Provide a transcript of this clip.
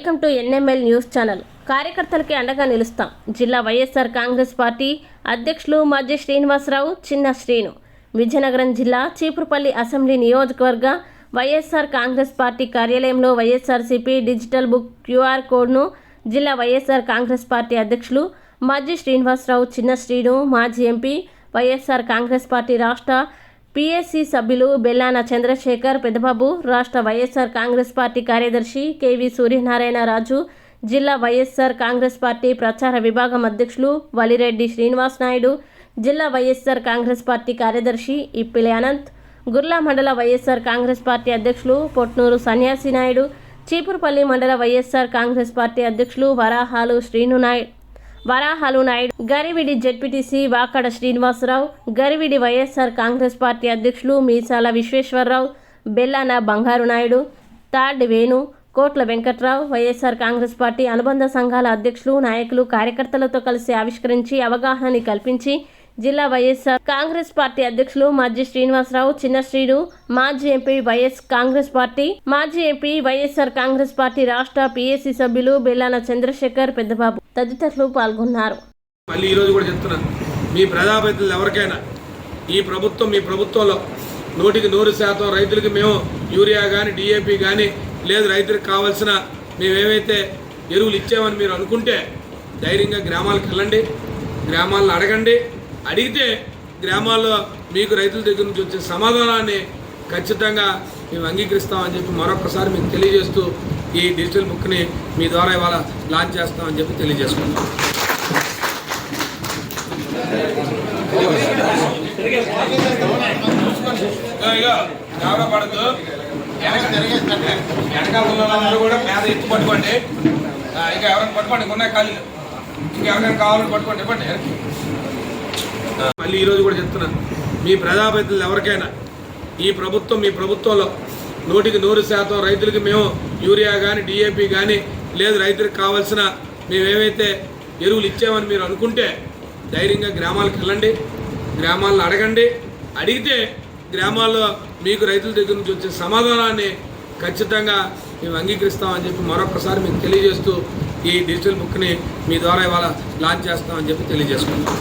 Welcome to NML news channel. కార్యకర్తలకి అండగా నిలుస్తాం. జిల్లా వైఎస్ఆర్ కాంగ్రెస్ పార్టీ అధ్యక్షులు మధ్య శ్రీనివాసరావు చిన్న శ్రీను. విజయనగరం జిల్లా చీపురుపల్లి అసెంబ్లీ నియోజకవర్గ వైఎస్ఆర్ కాంగ్రెస్ పార్టీ కార్యాలయంలో వైఎస్ఆర్సీపీ డిజిటల్ బుక్ క్యూఆర్ కోడ్ను జిల్లా వైఎస్ఆర్ కాంగ్రెస్ పార్టీ అధ్యక్షులు మధ్య శ్రీనివాసరావు చిన్న శ్రీను మాజీ ఎంపీ వైఎస్ఆర్ కాంగ్రెస్ పార్టీ రాష్ట్ర పిఎస్సి సభ్యులు బెల్లాన చంద్రశేఖర్ పెద్దబాబు రాష్ట్ర వైఎస్ఆర్ కాంగ్రెస్ పార్టీ కార్యదర్శి కేవి సూర్యనారాయణ రాజు జిల్లా వైఎస్ఆర్ కాంగ్రెస్ పార్టీ ప్రచార విభాగం అధ్యక్షులు వలిరెడ్డి శ్రీనివాస్ నాయుడు జిల్లా వైఎస్ఆర్ కాంగ్రెస్ పార్టీ కార్యదర్శి ఇప్పిలి అనంత్ గుర్లా మండల వైఎస్ఆర్ కాంగ్రెస్ పార్టీ అధ్యక్షులు పొట్నూరు సన్యాసి నాయుడు చీపురుపల్లి మండల వైఎస్ఆర్ కాంగ్రెస్ పార్టీ అధ్యక్షులు వరాహాలు శ్రీను నాయుడు వరాహాలు నాయుడు గరివిడి జడ్పీటీసీ వాకడ శ్రీనివాసరావు గరివిడి వైఎస్ఆర్ కాంగ్రెస్ పార్టీ అధ్యక్షులు మీసాల విశ్వేశ్వరరావు బెల్లాన బంగారు నాయుడు తాడ్ వేణు కోట్ల వెంకట్రావు వైఎస్ఆర్ కాంగ్రెస్ పార్టీ అనుబంధ సంఘాల అధ్యక్షులు నాయకులు కార్యకర్తలతో కలిసి ఆవిష్కరించి అవగాహన కల్పించి జిల్లా వైఎస్ఆర్ కాంగ్రెస్ పార్టీ అధ్యక్షులు మాజీ శ్రీనివాసరావు చిన్న శ్రీడు మాజీ ఎంపీ వైఎస్ కాంగ్రెస్ పార్టీ మాజీ ఎంపీ వైఎస్ఆర్ కాంగ్రెస్ పార్టీ రాష్ట్ర పిఎస్సి సభ్యులు బెల్లాన చంద్రశేఖర్ పెద్దబాబు తదితరులు పాల్గొన్నారు. మళ్ళీ ఈరోజు కూడా చెప్తున్నాను. మీ ప్రజాప్రతినిధులు ఎవరికైనా ఈ ప్రభుత్వం మీ ప్రభుత్వంలో నూటికి నూరు శాతం రైతులకి మేము యూరియా కానీ డిఏపి కానీ లేదు రైతులకు కావాల్సిన మేమేమైతే ఎరువులు ఇచ్చామని మీరు అనుకుంటే ధైర్యంగా గ్రామాలకు వెళ్ళండి గ్రామాలను అడగండి. అడిగితే గ్రామాల్లో మీకు రైతుల దగ్గర నుంచి వచ్చే సమాధానాన్ని ఖచ్చితంగా మేము అంగీకరిస్తామని చెప్పి మరొకసారి మీకు తెలియజేస్తూ ఈ డిజిటల్ బుక్ని మీ ద్వారా ఇవాళ లాంచ్ చేస్తామని చెప్పి తెలియజేసుకుంటాం ఇక ఎవరో పడద్దు. వెనక వెనకాల ఉన్న కూడా పేద ఎత్తు పట్టుకోండి. ఇంకా ఎవరైనా పట్టుకోండి ఉన్నాయి ఖాళీలు ఇంకా ఎవరైనా కావాలని పట్టుకోండి ఇవ్వండి. మళ్ళీ ఈరోజు కూడా చెప్తున్నాను. మీ ప్రజాప్రతినిధులు ఎవరికైనా ఈ ప్రభుత్వం మీ ప్రభుత్వంలో నూటికి నూరు శాతం రైతులకి మేము యూరియా కానీ డిఏపి కానీ లేదు రైతులకు కావాల్సిన మేమేమైతే ఎరువులు ఇచ్చామని మీరు అనుకుంటే ధైర్యంగా గ్రామాలకు వెళ్ళండి గ్రామాలను అడగండి. అడిగితే గ్రామాల్లో మీకు రైతుల దగ్గర నుంచి వచ్చే సమాధానాన్ని ఖచ్చితంగా మేము అంగీకరిస్తామని చెప్పి మరొకసారి మీకు తెలియజేస్తూ ఈ డిజిటల్ బుక్ని మీ ద్వారా ఇవాళ లాంచ్ చేస్తామని చెప్పి తెలియజేసుకుంటాం